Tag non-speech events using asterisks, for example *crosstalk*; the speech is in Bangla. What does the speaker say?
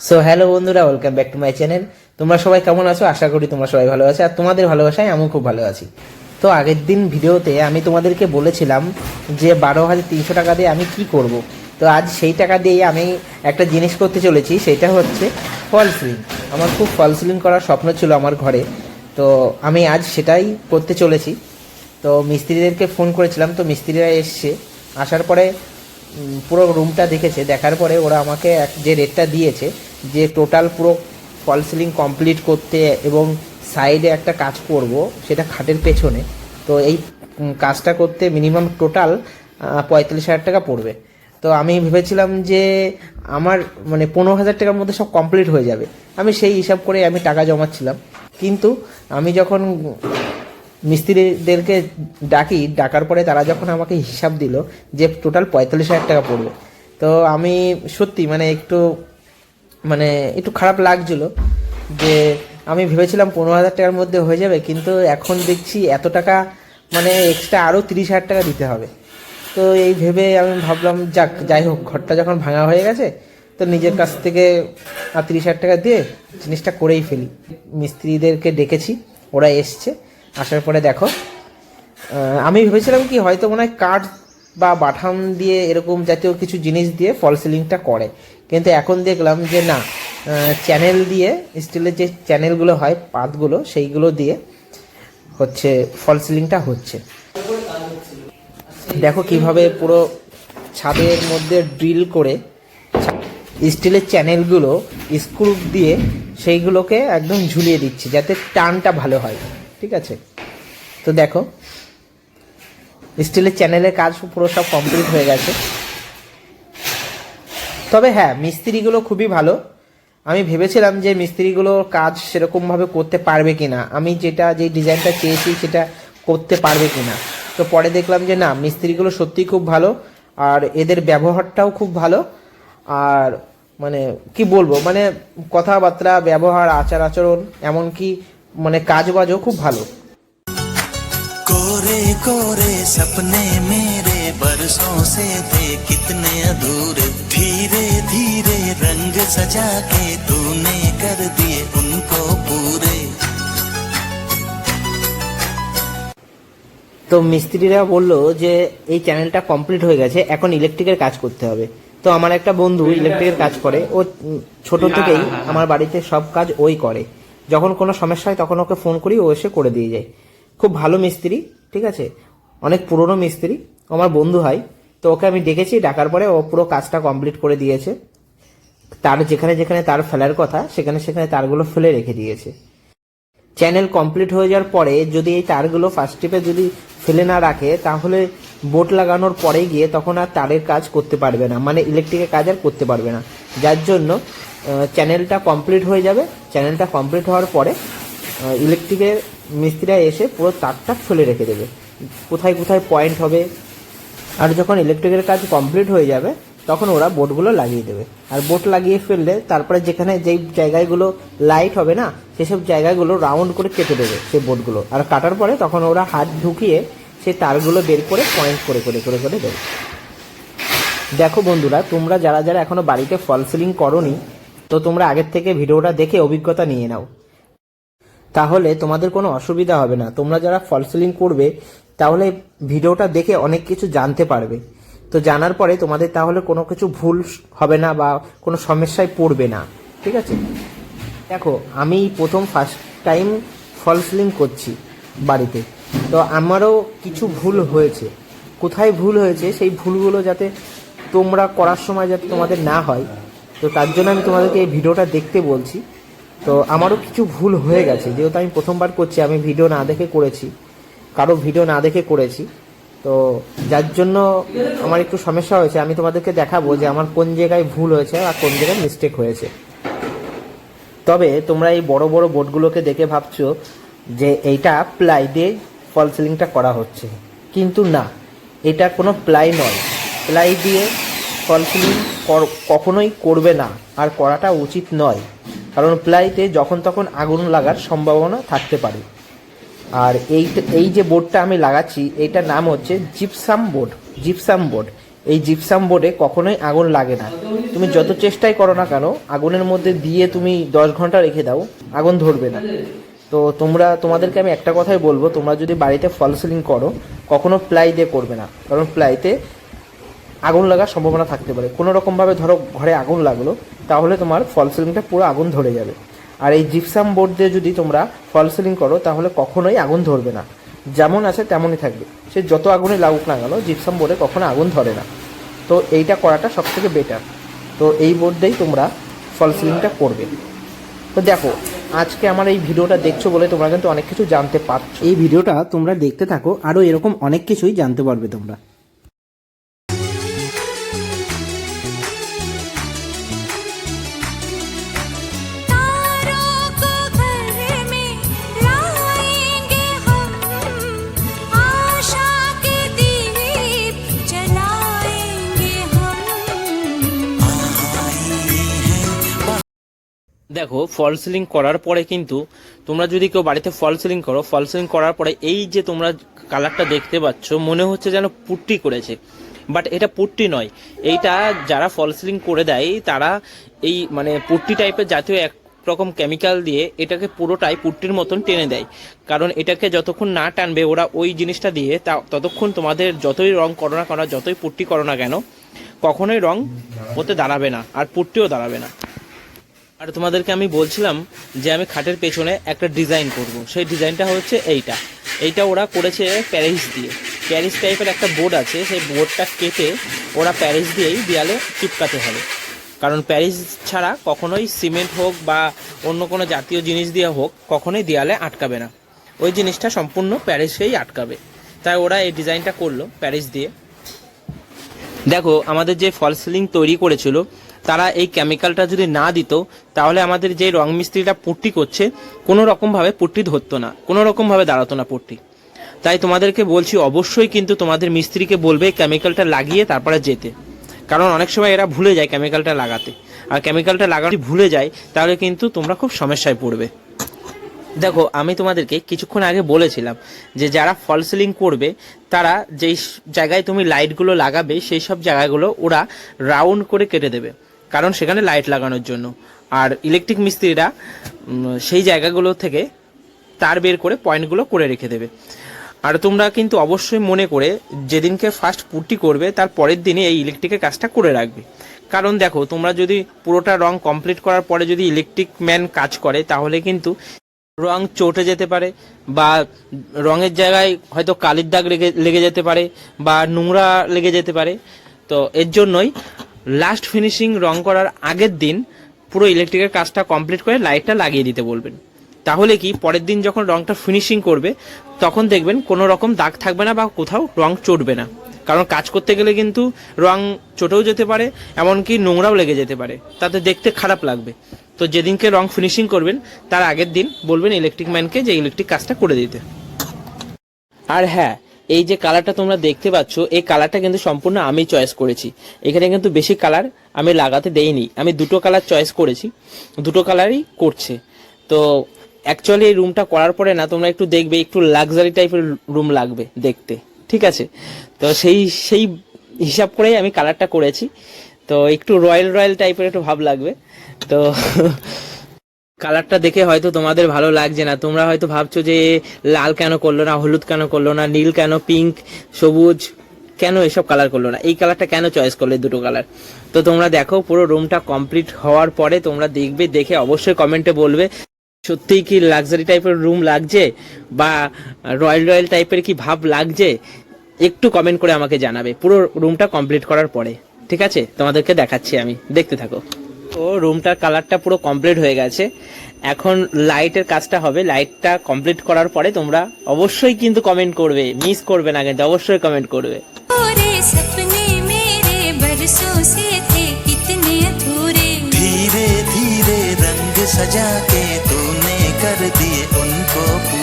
সো হ্যালো বন্ধুরা welcome back to my channel তোমরা সবাই কেমন আছো? আশা করি তোমরা সবাই ভালো আছো। আর তোমাদের ভালোবাসায় আমিও খুব ভালো আছি। তো, আগের দিন ভিডিওতে আমি তোমাদেরকে বলেছিলাম যে বারো হাজার তিনশো টাকা দিয়ে আমি কি করব। তো, আজ সেই টাকা দিয়ে আমি একটা জিনিস করতে চলেছি, সেটা হচ্ছে ফল সিলিং। আমার খুব ফল সিলিং করার স্বপ্ন ছিল আমার ঘরে। তো, আমি আজ সেটাই করতে চলেছি। তো, মিস্ত্রিদেরকে ফোন করেছিলাম। তো, মিস্ত্রিরা এসছে। আসার পরে পুরো রুমটা দেখেছে, দেখার পরে ওরা আমাকে এক, যে রেটটা দিয়েছে, যে টোটাল পুরো ফল সিলিং কমপ্লিট করতে এবং সাইডে একটা কাজ করব, সেটা খাটের পেছনে, তো এই কাজটা করতে মিনিমাম টোটাল পঁয়তাল্লিশ হাজার টাকা পড়বে। তো আমি ভেবেছিলাম যে আমার মানে পনেরো হাজার টাকার মধ্যে সব কমপ্লিট হয়ে যাবে। আমি সেই হিসাব করে আমি টাকা জমাচ্ছিলাম। কিন্তু আমি যখন মিস্ত্রিদেরকে ডাকি, ডাকার পরে তারা যখন আমাকে হিসাব দিল যে টোটাল পঁয়তাল্লিশ হাজার টাকা পড়বে। তো আমি সত্যি মানে একটু মানে একটু খারাপ লাগছিল যে আমি ভেবেছিলাম পনেরো হাজার টাকার মধ্যে হয়ে যাবে, কিন্তু এখন দেখছি এত টাকা মানে এক্সট্রা আরও তিরিশ হাজার টাকা দিতে হবে। তো এই ভেবে আমি ভাবলাম, যাক, যাই হোক, ঘরটা যখন ভাঙা হয়ে গেছে, তো নিজের কাছ থেকে তিরিশ হাজার টাকা দিয়ে জিনিসটা করেই ফেলি। মিস্ত্রিদেরকে ডেকেছি, ওরা এসছে। আসার পরে দেখো আমি ভেবেছিলাম কি হয়তো মনে হয় কাঠ বা বাঠাম দিয়ে এরকম জাতীয় কিছু জিনিস দিয়ে ফল সিলিংটা করে। কিন্তু এখন দেখলাম যে না চ্যানেল দিয়ে স্টিলের যে চ্যানেলগুলো হয়, পাতগুলো, সেইগুলো দিয়ে হচ্ছে ফল সিলিংটা হচ্ছে। দেখো কীভাবে পুরো ছাদের মধ্যে ড্রিল করে স্টিলের চ্যানেলগুলো স্ক্রু দিয়ে সেইগুলোকে একদম ঝুলিয়ে দিচ্ছি, যাতে টানটা ভালো হয়। ঠিক আছে? তো দেখো স্টিলের চ্যানেলের কাজ পুরো সব কমপ্লিট হয়ে গেছে। তবে হ্যাঁ মিস্ত্রিগুলো খুবই ভালো। আমি ভেবেছিলাম যে মিস্ত্রিগুলো কাজ সেরকমভাবে করতে পারবে কিনা। আমি যেটা, যে ডিজাইনটা চেয়েছি সেটা করতে পারবে কিনা। তো পরে দেখলাম যে না, মিস্ত্রিগুলো সত্যিই খুব ভালো, আর এদের ব্যবহারটাও খুব ভালো। আর মানে কি বলব? মানে কথাবার্তা, ব্যবহার আচার আচরণ এমনকি মানে কাজ বাজও খুব ভালো कोरे कोरे सपने मेरे बरसों से थे कितने अधूरे धीरे धीरे रंग सजा के तूने कर दिए उनको पूरे তো মিস্ত্রিরা বললো যে এই চ্যানেলটা কমপ্লিট হয়ে গেছে এখন ইলেকট্রিকের কাজ করতে হবে তো আমার একটা বন্ধু ইলেকট্রিকের কাজ করে ও উম, ছোট থেকেই আমার বাড়িতে সব কাজ ওই করে যখন কোনো সমস্যা হয় তখন ওকে ফোন করি, ও এসে করে দিয়ে যায়। খুব ভালো মিস্ত্রি, ঠিক আছে? অনেক পুরনো মিস্ত্রি আমার বন্ধু হয় তো ওকে আমি ডেকেছি, ডাকার পরে ও পুরো কাজটা কমপ্লিট করে দিয়েছে। তার যেখানে যেখানে তার ফেলার কথা, সেখানে সেখানে তারগুলো ফেলে রেখে দিয়েছে। চ্যানেল কমপ্লিট হয়ে যাওয়ার পরে যদি এই তারগুলো ফার্স্ট টিপে যদি ফেলে না রাখে, তাহলে বোট লাগানোর পরে গিয়ে তখন আর তারের কাজ করতে পারবে না মানে ইলেকট্রিকের কাজ আর করতে পারবে না। যার জন্য চ্যানেলটা কমপ্লিট হয়ে যাবে। চ্যানেলটা কমপ্লিট হওয়ার পরে ইলেকট্রিকের মিস্ত্রিরা এসে পুরো তারটা ফেলে রেখে দেবে। কোথায় কোথায় পয়েন্ট হবে। আর যখন ইলেকট্রিকের কাজ কমপ্লিট হয়ে যাবে, তখন ওরা বোর্ডগুলো লাগিয়ে দেবে। আর বোর্ড লাগিয়ে ফেললে তারপরে যেখানে যেই জায়গাগুলো লাইট হবে না, সেসব জায়গাগুলো রাউন্ড করে কেটে দেবে সেই বোর্ডগুলো আর কাটার পরে তখন ওরা হাত ঢুকিয়ে সেই তারগুলো বের করে পয়েন্ট করে করে করে করে দেবে। দেখো বন্ধুরা, তোমরা যারা যারা এখনও বাড়িতে ফল সিলিং করনি, তো তোমরা আগের থেকে ভিডিওটা দেখে অভিজ্ঞতা নিয়ে নাও। তাহলে তোমাদের কোনো অসুবিধা হবে না। তোমরা যারা ফল সিলিং করবে, তাহলে ভিডিওটা দেখে অনেক কিছু জানতে পারবে। তো জানার পরে তোমাদের তাহলে কোনো কিছু ভুল হবে না বা কোনো সমস্যায় পড়বে না। ঠিক আছে? দেখো, আমি প্রথম ফার্স্ট টাইম ফল সিলিং করছি বাড়িতে। তো আমারও কিছু ভুল হয়েছে। কোথায় ভুল হয়েছে সেই ভুলগুলো যাতে তোমরা করার সময় যাতে তোমাদের না হয়। তো তার জন্য আমি তোমাদেরকে এই ভিডিওটা দেখতে বলছি। তো আমারও কিছু ভুল হয়ে গেছে। যেহেতু আমি প্রথমবার করছি, আমি ভিডিও না দেখে করেছি। কারও ভিডিও না দেখে করেছি। তো যার জন্য আমার একটু সমস্যা হয়েছে। আমি তোমাদেরকে দেখাবো যে আমার কোন জায়গায় ভুল হয়েছে আর কোন জায়গায় মিস্টেক হয়েছে। তবে তোমরা এই বড় বড় বোর্ডগুলোকে দেখে ভাবছ যে এইটা প্লাই দিয়ে ফল সিলিংটা করা হচ্ছে। কিন্তু না, এটা কোনো প্লাই নয়। প্লাই দিয়ে ফল সিলিং কখনোই করবে না, আর করাটা উচিত নয়। কারণ প্লাইতে যখন তখন আগুন লাগার সম্ভাবনা থাকতে পারে। আর এই এই যে বোর্ডটা আমি লাগাচ্ছি এইটার নাম হচ্ছে জিপসাম বোর্ড। Gypsum board. এই জিপসাম বোর্ডে কখনোই আগুন লাগে না। তুমি যত চেষ্টাই করো না কেন, আগুনের মধ্যে দিয়ে তুমি দশ ঘণ্টা রেখে দাও, আগুন ধরবে না। তো তোমরা, তোমাদেরকে আমি একটা কথাই বলব, তোমরা যদি বাড়িতে ফল সিলিং করো, কখনো প্লাই দিয়ে করবে না। কারণ প্লাইতে আগুন লাগার সম্ভাবনা থাকতে পারে। কোনো রকমভাবে ধরো ঘরে আগুন লাগল, তাহলে তোমার ফল সিলিংটা পুরো আগুন ধরে যাবে। আর এই জিপসাম বোর্ড দিয়ে যদি তোমরা ফল সিলিং করো, তাহলে কখনোই আগুন ধরবে না। যেমন আছে তেমনই থাকবে। সে যত আগুনে লাগুক না কেন, জিপসাম বোর্ডে কখনো আগুন ধরে না। তো এইটা করাটা সব থেকে বেটার তো এই বোর্ড দিয়েই তোমরা ফল সিলিংটা করবে। তো দেখো আজকে আমার এই ভিডিওটা দেখছ বলে তোমরা কিন্তু অনেক কিছু জানতে পারছ। এই ভিডিওটা তোমরা দেখতে থাকো আরও এরকম অনেক কিছুই জানতে পারবে তোমরা। দেখো ফল সিলিং করার পরে কিন্তু তোমরা যদি কেউ বাড়িতে ফল সিলিং করো ফল সিলিং করার পরে এই যে তোমরা কালারটা দেখতে পাচ্ছ, মনে হচ্ছে যেন পুট্টি করেছে। বাট এটা পুট্টি নয়। এইটা যারা ফল সিলিং করে দেয়, তারা এই মানে পুট্টি টাইপের জাতীয় এক রকম কেমিক্যাল দিয়ে এটাকে পুরোটাই পুট্টির মতন টেনে দেয়। কারণ এটাকে যতক্ষণ না টানবে, ওরা ওই জিনিসটা দিয়ে তা ততক্ষণ তোমাদের যতই রং করো না কেন, যতই পুট্টি করো না কেন, কখনোই রং ওতে দাঁড়াবে না, আর পুট্টিও দাঁড়াবে না। আর তোমাদেরকে আমি বলছিলাম যে আমি খাটের পেছনে একটা ডিজাইন করব। সেই ডিজাইনটা হচ্ছে এইটা। এইটা ওরা করেছে প্যারিস দিয়ে। প্যারিস টাইপের একটা বোর্ড আছে, সেই বোর্ডটা কেটে ওরা প্যারিস দিয়েই দেয়ালে চিপকাতে হবে। কারণ প্যারিস ছাড়া কখনোই সিমেন্ট হোক বা অন্য কোনো জাতীয় জিনিস দিয়ে হোক কখনোই দেয়ালে আটকাবে না। ওই জিনিসটা সম্পূর্ণ প্যারিসেই আটকাবে। তাই ওরা এই ডিজাইনটা করল প্যারিস দিয়ে। দেখো, আমাদের যে ফল সিলিং তৈরি করেছিল, তারা এই কেমিক্যালটা যদি না দিত, তাহলে আমাদের যে রং মিস্ত্রিটা পুট্টি করছে, কোনো রকমভাবে পুট্টি ধরতো না, কোনো রকমভাবে দাঁড়াতো না পুট্টি। তাই তোমাদেরকে বলছি, অবশ্যই কিন্তু তোমাদের মিস্ত্রিকে বলবে কেমিক্যালটা লাগিয়ে তারপরে যেতে। কারণ অনেক সময় এরা ভুলে যায় কেমিক্যালটা লাগাতে। আর কেমিক্যালটা লাগাতে ভুলে যায়, তাহলে কিন্তু তোমরা খুব সমস্যায় পড়বে। দেখো, আমি তোমাদেরকে কিছুক্ষণ আগে বলেছিলাম যে যারা ফল সিলিং করবে, তারা যেই জায়গায় তুমি লাইটগুলো লাগাবে, সেই সব জায়গাগুলো ওরা রাউন্ড করে কেটে দেবে। কারণ সেখানে লাইট লাগানোর জন্য। আর ইলেকট্রিক মিস্ত্রিরা সেই জায়গাগুলো থেকে তার বের করে পয়েন্টগুলো করে রেখে দেবে। আর তোমরা কিন্তু অবশ্যই মনে করে, যেদিনকে ফার্স্ট পুট্টি করবে, তার পরের দিনে এই ইলেকট্রিকের কাজটা করে রাখবে। কারণ দেখো, তোমরা যদি পুরোটা রং কমপ্লিট করার পরে যদি ইলেকট্রিক ম্যান কাজ করে, তাহলে কিন্তু রং চটে যেতে পারে বা রঙের জায়গায় হয়তো কালির দাগ লেগে লেগে যেতে পারে বা নোংরা লেগে যেতে পারে। তো এর জন্যই লাস্ট ফিনিশিং রং করার আগের দিন পুরো ইলেকট্রিকের কাজটা কমপ্লিট করে লাইটটা লাগিয়ে দিতে বলবেন। তাহলে কি পরের দিন যখন রংটা ফিনিশিং করবে, তখন দেখবেন কোনো রকম দাগ থাকবে না বা কোথাও রং চটবে না। কারণ কাজ করতে গেলে কিন্তু রং চটেও যেতে পারে, এমনকি নোংরাও লেগে যেতে পারে। তাতে দেখতে খারাপ লাগবে। তো যেদিনকে রং ফিনিশিং করবেন, তার আগের দিন বলবেন ইলেকট্রিক ম্যানকে যে ইলেকট্রিক কাজটা করে দিতে। আর হ্যাঁ এই যে কালারটা তোমরা দেখতে পাচ্ছ, এই কালারটা কিন্তু সম্পূর্ণ আমি চয়েস করেছি। এখানে কিন্তু বেশি কালার আমি লাগাতে দেইনি। আমি দুটো কালার চয়েস করেছি। দুটো কালারই করছে। তো অ্যাকচুয়ালি এই রুমটা করার পরে না, তোমরা একটু দেখবে, একটু লাক্সারি টাইপের রুম লাগবে দেখতে। ঠিক আছে। তো সেই সেই হিসাব করেই আমি কালারটা করেছি। তো একটু রয়্যাল রয়্যাল টাইপের একটু ভাব লাগবে। তো *laughs* কালারটা দেখে হয়তো তোমাদের ভালো লাগছে না। তোমরা হয়তো ভাবছ যে লাল কেন করল না, হলুদ কেন করল না, নীল কেন পিঙ্ক সবুজ, কেন এসব কালার করল না? এই কালারটা কেন চয়েস করলে দুটো কালার তো তোমরা দেখো, পুরো রুমটা কমপ্লিট হওয়ার পরে তোমরা দেখবে, দেখে অবশ্যই কমেন্টে বলবে। সত্যিই কি লাক্সারি টাইপের রুম লাগছে? বা রয়্যাল রয়্যাল টাইপের কি ভাব লাগছে? একটু কমেন্ট করে আমাকে জানাবে। পুরো রুমটা কমপ্লিট করার পরে। ঠিক আছে? তোমাদেরকে দেখাচ্ছি আমি। দেখতে থাকো। ও রুমটার কালারটা পুরো কমপ্লিট হয়ে গেছে। এখন লাইটের কাজটা হবে। লাইটটা কমপ্লিট করার পরে তোমরা অবশ্যই কিন্তু কমেন্ট করবে। মিস করবে না কিন্তু অবশ্যই কমেন্ট করবে। ধীরে ধীরে कर दिए उनको पूरे